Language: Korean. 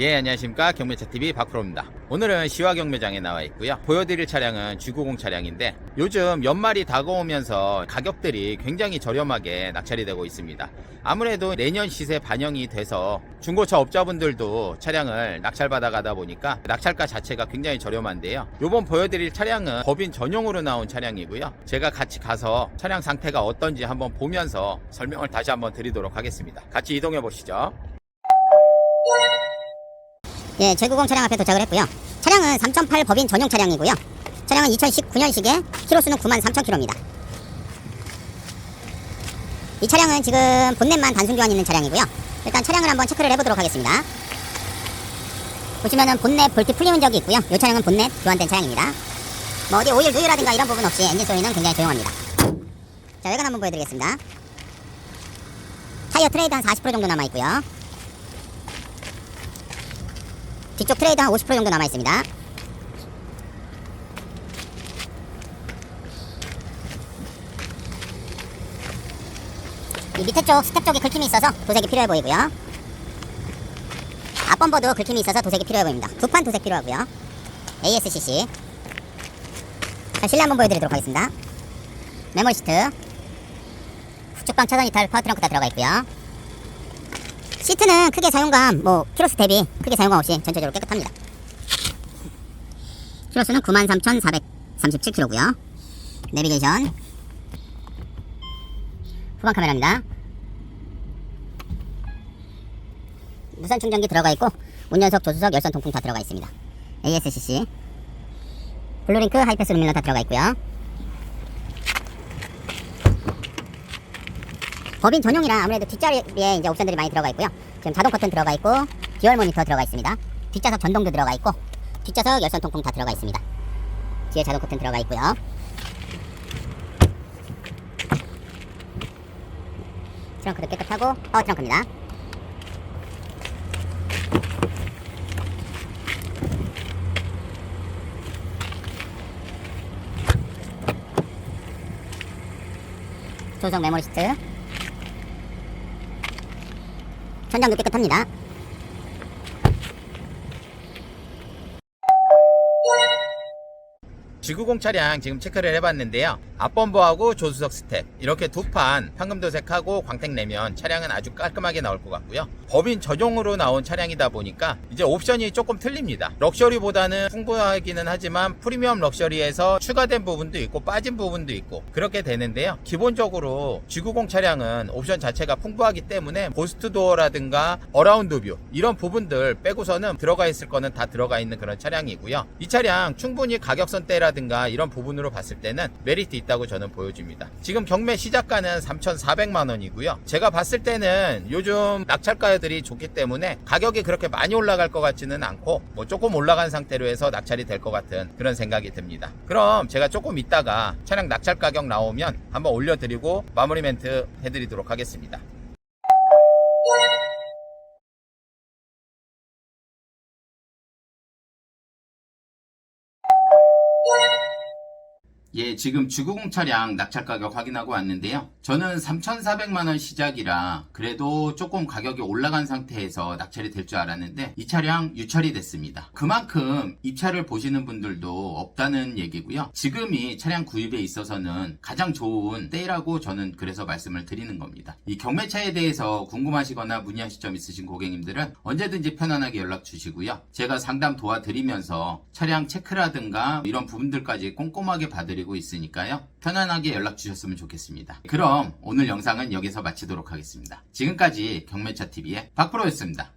예, 안녕하십니까. 경매차TV 박프로입니다. 오늘은 시화 경매장에 나와 있고요. 보여드릴 차량은 G90 차량인데 요즘 연말이 다가오면서 가격들이 굉장히 저렴하게 낙찰이 되고 있습니다. 아무래도 내년 시세 반영이 돼서 중고차 업자분들도 차량을 낙찰받아 가다 보니까 낙찰가 자체가 굉장히 저렴한데요. 요번 보여드릴 차량은 법인 전용으로 나온 차량이고요. 제가 같이 가서 차량 상태가 어떤지 한번 보면서 설명을 다시 한번 드리도록 하겠습니다. 같이 이동해 보시죠. 예, 제90 차량 앞에 도착을 했고요. 차량은 3.8 법인 전용 차량이고요. 차량은 2019년식에 키로수는 93,000km입니다. 이 차량은 지금 본넷만 단순 교환 있는 차량이고요. 일단 차량을 한번 체크를 해보도록 하겠습니다. 보시면은 본넷 볼트 풀리는 적이 있고요. 이 차량은 본넷 교환된 차량입니다. 뭐 어디 오일 누유라든가 이런 부분 없이 엔진 소리는 굉장히 조용합니다. 자, 외관 한번 보여드리겠습니다. 타이어 트레이드 한 40% 정도 남아있고요. 뒤쪽 트레이드 한 50% 정도 남아 있습니다. 이 밑에 쪽 스텝 쪽에 긁힘이 있어서 도색이 필요해 보이고요. 앞범버도 긁힘이 있어서 도색이 필요해 보입니다. 두 판 도색 필요하고요. ASCC. 자, 실내 한번 보여드리도록 하겠습니다. 메모리 시트. 후측방 차선 이탈 파워 트렁크 다 들어가 있고요. 시트는 크게 사용감, 뭐 키로수 대비 크게 사용감 없이 전체적으로 깨끗합니다. 키로수는 93,437km고요. 내비게이션 후방 카메라입니다. 무선 충전기 들어가 있고 운전석, 조수석, 열선 통풍 다 들어가 있습니다. ASCC 블루링크 하이패스 루밀러 다 들어가 있고요. 법인 전용이라 아무래도 뒷자리에 이제 옵션들이 많이 들어가 있고요. 지금 자동 커튼 들어가 있고 듀얼 모니터 들어가 있습니다. 뒷좌석 전동도 들어가 있고 뒷좌석 열선 통풍 다 들어가 있습니다. 뒤에 자동 커튼 들어가 있고요. 트렁크도 깨끗하고 파워 트렁크입니다. 조성 메모리 시트 천장도 깨끗합니다. G90 차량 지금 체크를 해봤는데요. 앞범버하고 조수석 스텝 이렇게 두 판 황금 도색하고 광택 내면 차량은 아주 깔끔하게 나올 것 같고요. 법인 전용으로 나온 차량이다 보니까 이제 옵션이 조금 틀립니다. 럭셔리보다는 풍부하기는 하지만 프리미엄 럭셔리에서 추가된 부분도 있고 빠진 부분도 있고 그렇게 되는데요. 기본적으로 G90 차량은 옵션 자체가 풍부하기 때문에 고스트 도어라든가 어라운드 뷰 이런 부분들 빼고서는 들어가 있을 거는 다 들어가 있는 그런 차량이고요. 이 차량 충분히 가격선대라든가 이런 부분으로 봤을 때는 메리트 있다고 저는 보여집니다. 지금 경매 시작가는 3,400만 원이고요. 제가 봤을 때는 요즘 낙찰가들이 좋기 때문에 가격이 그렇게 많이 올라갈 것 같지는 않고 뭐 조금 올라간 상태로 해서 낙찰이 될 것 같은 그런 생각이 듭니다. 그럼 제가 조금 있다가 차량 낙찰 가격 나오면 한번 올려드리고 마무리 멘트 해드리도록 하겠습니다. 예, 지금 G90 차량 낙찰 가격 확인하고 왔는데요. 저는 3,400만원 시작이라 그래도 조금 가격이 올라간 상태에서 낙찰이 될 줄 알았는데 이 차량 유찰이 됐습니다. 그만큼 입찰을 보시는 분들도 없다는 얘기고요. 지금이 차량 구입에 있어서는 가장 좋은 때라고 저는 그래서 말씀을 드리는 겁니다. 이 경매차에 대해서 궁금하시거나 문의하실 점 있으신 고객님들은 언제든지 편안하게 연락 주시고요. 제가 상담 도와드리면서 차량 체크라든가 이런 부분들까지 꼼꼼하게 봐 드리고 있으니까요. 편안하게 연락 주셨으면 좋겠습니다. 그럼 오늘 영상은 여기서 마치도록 하겠습니다. 지금까지 경매차 TV의 박프로였습니다.